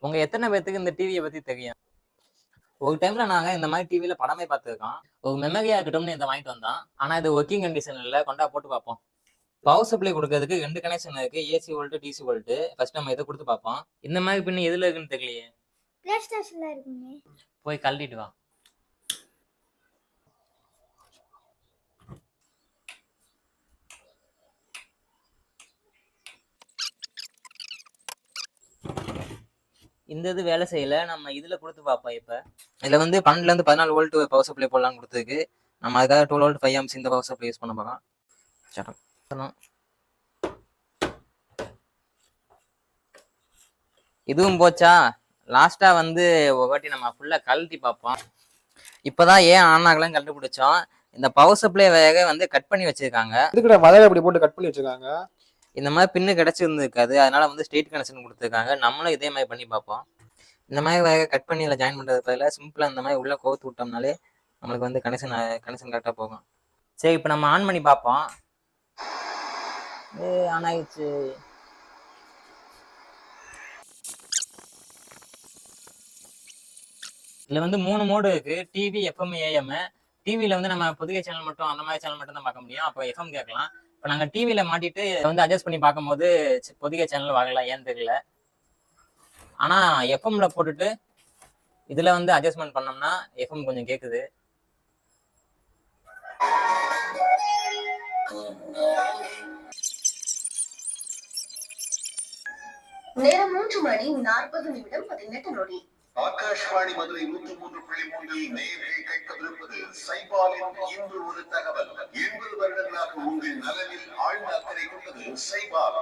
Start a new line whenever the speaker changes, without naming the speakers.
உங்க எத்தனை பேர்த்துக்கு இந்த டிவியை பத்தி தெரியும்? ஒரு டைம்ல நாங்க இந்த மாதிரி டிவில படமே பார்த்துருக்கோம். ஒரு மெமரியா இருக்கட்டும்னு இதை வாங்கிட்டு வந்தோம். ஆனா இது ஒர்க்கிங் கண்டிஷன் இல்ல கொண்டா போட்டு பார்ப்போம். பவர் சப்ளை கொடுக்கறதுக்கு ரெண்டு கனெக்ஷன் இருக்கு. AC volt DC volt first நம்ம இதை கொடுத்து பார்ப்போம். இந்த மாதிரி பின்ன எதுல இருக்குன்னு தெரியலையே. போய் கழட்டிட்டு வா. இந்த இது வேலை செய்யல நம்ம இதில் கொடுத்து பார்ப்போம் இப்போ. இதில் வந்து பன்னெண்டுலேருந்து பதினாலு வோல்ட்டு பவர் சப்ளை போடலாம் கொடுத்துருக்கு. நம்ம அதுக்காக டுவெல் வோல்ட் ஃபைவ் ஆம்ஸ் இந்த பவர் சப்ளை யூஸ் பண்ண போறோம். சட்டம் இதுவும் போச்சா? லாஸ்ட்டாக வந்து ஒரு வாட்டி நம்ம ஃபுல்லாக கழட்டி பார்ப்போம். இப்போ தான் ஏன் ஆன் ஆகலன்னு கண்டுபிடிச்சோம்? இந்த பவர் சப்ளை வேக வந்து கட் பண்ணி வச்சிருக்காங்க.
இதுக்கிட்ட வலையில அப்படி போட்டு கட் பண்ணி வச்சிருக்காங்க.
இந்த மாதிரி பின்னு கிடச்சிருந்துருக்காது. அதனால வந்து ஸ்ட்ரெயிட் கனெக்ஷன் கொடுத்துருக்காங்க. நம்மளும் இதே மாதிரி பண்ணி பார்ப்போம். இந்த மாதிரி வேக கட் பண்ணி இல்லை ஜாயின் பண்ணுறது பதிலாக சிம்பிளாக இந்த மாதிரி உள்ளே கோர்த்து விட்டோம்னாலே நம்மளுக்கு வந்து கனெக்ஷன் கனெக்ஷன் கரெக்டாக போகும். சரி இப்போ நம்ம ஆன் பண்ணி பார்ப்போம். ஏ ஆன் ஆயிடுச்சு. இதுல வந்து மூணு மோடு இருக்கு. டிவி எஃப்எம் ஏஎம் டிவியில் வந்து நம்ம புதிய சேனல் மட்டும் அந்த மாதிரி சேனல் மட்டும் தான் பார்க்க முடியும். அப்போ எஃப்எம் கேட்கலாம். இப்போ நாங்கள் டிவியில மாட்டிட்டு வந்து அட்ஜஸ்ட் பண்ணி பார்க்கும்போது புதிய சேனல் வரல ஏன்னு தெரியல. ஆனா எஃப்எம்ல போட்டுட்டு இதுல வந்து அட்ஜஸ்ட்மெண்ட் பண்ணோம்னா எஃப்எம் கொஞ்சம் கேக்குது.
நேரம் மூன்று மணி நாற்பது நிமிடம் பதினெட்டு நொடி.
ஆகாஷ்வாணி மதுரை நூற்று மூன்று புள்ளி மூன்றில் நேர்கள் கேட்கவிருப்பது சைபாலின் இன்று ஒரு தகவல். உங்கள் நலனில் ஆழ்ந்த அக்கறை கொண்டது சைபால்.